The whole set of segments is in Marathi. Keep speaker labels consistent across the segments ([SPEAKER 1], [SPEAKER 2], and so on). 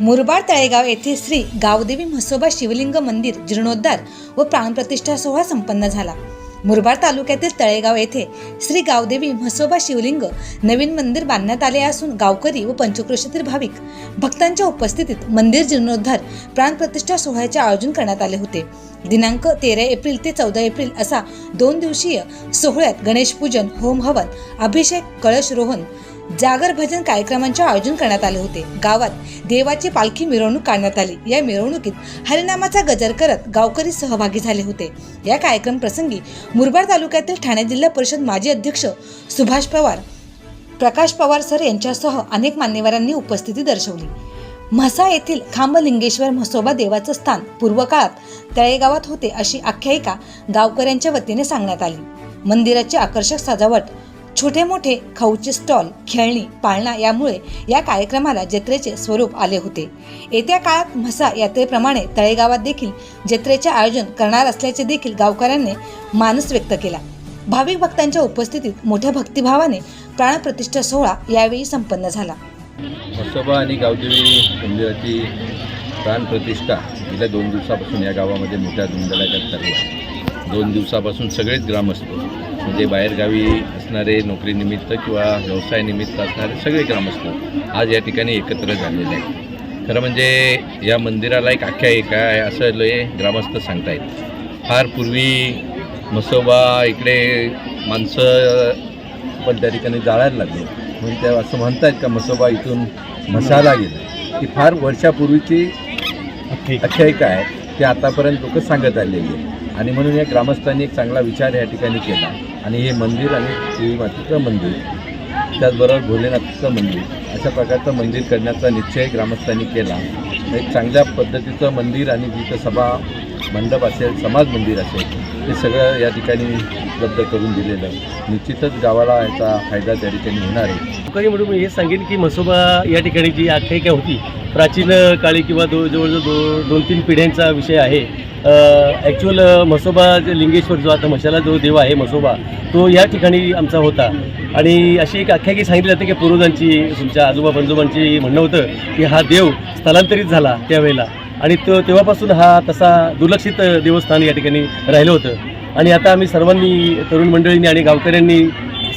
[SPEAKER 1] मुरबाड तळेगाव येथे श्री गावदेवी म्हसोबा शिवलिंग मंदिर जीर्णोद्धार व प्राणप्रतिष्ठा सोहळा संपन्न झाला. मुरबाड तालुक्यातील तळेगाव येथे श्री गावदेवी म्हसोबा शिवलिंग नवीन मंदिर बांधण्यात आले असून गावकरी व पंचक्रोशीतील भाविक भक्तांच्या उपस्थितीत मंदिर जीर्णोद्धार प्राणप्रतिष्ठा सोहळ्याचे आयोजन करण्यात आले होते. दिनांक तेरा एप्रिल ते चौदा एप्रिल असा दोन दिवसीय सोहळ्यात गणेश पूजन होम हवन अभिषेक कळश रोहन जागर भजन कार्यक्रमांचे आयोजन करण्यात आले होते. गावात देवाची पालखी मिरवणूक काढण्यात आली. या मिरवणुकीत हरिनामाचा गजर करत गावकरी सहभागी झाले होते. या कार्यक्रम प्रसंगी मुरबाड तालुक्यातील ठाणे जिल्हा परिषद माजी अध्यक्ष सुभाष पवार प्रकाश पवार सर यांच्यासह अनेक मान्यवरांनी उपस्थिती दर्शवली. म्हसा येथील खांबलिंगेश्वर म्हसोबा देवाचं स्थान पूर्वकाळात तळेगावात होते अशी आख्यायिका गावकऱ्यांच्या वतीने सांगण्यात आली. मंदिराची आकर्षक सजावट छोटे मोठे खाऊचे स्टॉल खेळणी पाळणा यामुळे या कार्यक्रमाला जत्रेचे स्वरूप आले होते. येत्या काळात म्हसा यात्रेप्रमाणे तळेगावात देखील जत्रेचे आयोजन करणार असल्याचे देखील गावकऱ्यांनी मानस व्यक्त केला. भाविक भक्तांच्या उपस्थितीत मोठ्या भक्तिभावाने प्राणप्रतिष्ठा सोहळा यावेळी संपन्न झाला.
[SPEAKER 2] म्हसोबा आणि गावदेवी मंदिराची प्राणप्रतिष्ठा गेल्या दोन दिवसापासून या गावामध्ये मोठ्या धुमधडाक्यात चालू आहे. दोन दिवसापासून सगळेच ग्रामस्थ म्हणजे बाहेरगावी असणारे नोकरीनिमित्त किंवा व्यवसायानिमित्त असणारे सगळे ग्रामस्थ आज या ठिकाणी एकत्र झालेले आहेत. खरं म्हणजे या मंदिराला एक आख्यायिका आहे असं लय ग्रामस्थ सांगतायत. फार पूर्वी म्हसोबा इकडे माणसं पण त्या ठिकाणी जाळायला लागले. म्हणजे त्या असं म्हणतायत का म्हसोबा इथून म्हसाला गेलं. ती फार वर्षापूर्वीची आख्यायिका आहे. ती आतापर्यंत लोक सांगत आलेली आहे आणि म्हणून या ग्रामस्थांनी एक चांगला विचार या ठिकाणी केला. आणि हे मंदिर आणि देवी मातेचं मंदिर त्याचबरोबर भोलेनाथचं मंदिर अशा प्रकारचं मंदिर करण्याचा निश्चय ग्रामस्थांनी केला. एक चांगल्या पद्धतीचं मंदिर आणि जिथं सभा मंडप असेल समाज मंदिर असेल ते सगळं या ठिकाणी उपलब्ध करून दिलेलं. निश्चितच गावाला याचा फायदा त्या ठिकाणी होणार आहे.
[SPEAKER 3] तुकारी म्हणून मी हे सांगेन की म्हसोबा या ठिकाणी जी आख्यायिका होती प्राचीन काळी किंवा दो जवळजवळ दो दोन तीन पिढ्यांचा विषय आहे. ॲक्च्युअल म्हसोबा जे लिंगेश्वर जो आता मशाला जो देव आहे म्हसोबा तो या ठिकाणी आमचा होता. आणि अशी एक आख्यायिका सांगितली जाते की पूर्वजांची तुमच्या आजोबा पंजोबांची म्हणणं होतं की हा देव स्थलांतरित झाला त्यावेळेला. आणि तो तेव्हापासून हा तसा दुर्लक्षित देवस्थान या ठिकाणी राहिलं होतं. आणि आता आम्ही सर्वांनी तरुण मंडळींनी आणि गावकऱ्यांनी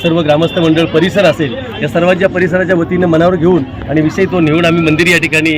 [SPEAKER 3] सर्व ग्रामस्थ मंडळ परिसर असेल या सर्वांच्या परिसराच्या वतीनं मनावर घेऊन आणि विषय तो नेऊन आम्ही मंदिर या ठिकाणी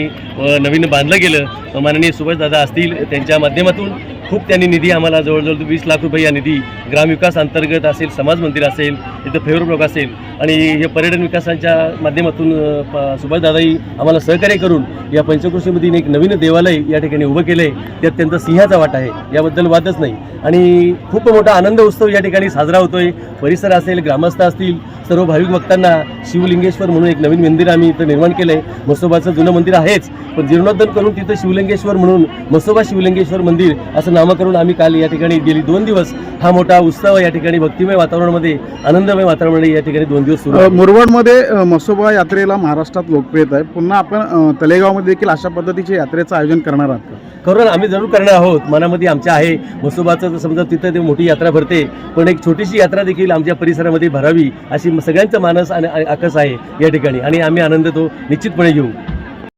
[SPEAKER 3] नवीन बांधलं गेलं. माननीय सुभाषदादा असतील त्यांच्या माध्यमातून खूप त्यांनी निधी आम्हाला जवळजवळ वीस लाख रुपये या निधी ग्रामविकास अंतर्गत असेल समाज मंदिर असेल इथं फेवर ब्लॉक असेल आणि हे पर्यटन विकासाच्या माध्यमातून सुभाषदादाई सुभाषदादाही आम्हाला सहकार्य करून या पंचकृषीमध्ये एक नवीन देवालय या ठिकाणी उभं केलं आहे त्यात त्यांचा सिंहाचा वाटा आहे. याबद्दल वादच नाही. आणि खूप मोठा आनंद उत्सव या ठिकाणी साजरा होतोय. परिसर असेल ग्रामस्थ असतील सर्व भाविक भक्तांना शिवलिंगेश्वर म्हणून एक नवीन मंदिर आम्ही इथं निर्माण केलं आहे म्हसोबाचं जुनं मंदिर आहेच पण जीर्णोद्धन करून तिथं शिवलिंगेश्वर म्हणून म्हसोबा शिवलिंगेश्वर मंदिर असं नामकरण आम्ही काल या ठिकाणी गेली दोन दिवस. हा मोठा उत्सव या ठिकाणी भक्तिमय वातावरणामध्ये आनंदमय वातावरणामध्ये या ठिकाणी दोन दिवस
[SPEAKER 4] मुरबाडमध्ये अ, म्हसोबा यात्रेला महाराष्ट्रात लोकप्रियता आहे. पुन्हा आपण तलेगावमध्ये देखील अशा पद्धतीच्या यात्रेचं आयोजन करणार आहात का?
[SPEAKER 3] करून आम्ही जरूर करणार आहोत. मनामध्ये आमच्या आहे. म्हसोबाचं तर समजा तिथं ते मोठी यात्रा भरते. पण एक छोटीशी यात्रा देखील आमच्या परिसरामध्ये भरावी अशी सगळ्यांचं मानस आणि आणि आकस आहे या ठिकाणी. आणि आम्ही आनंद तो निश्चितपणे घेऊ.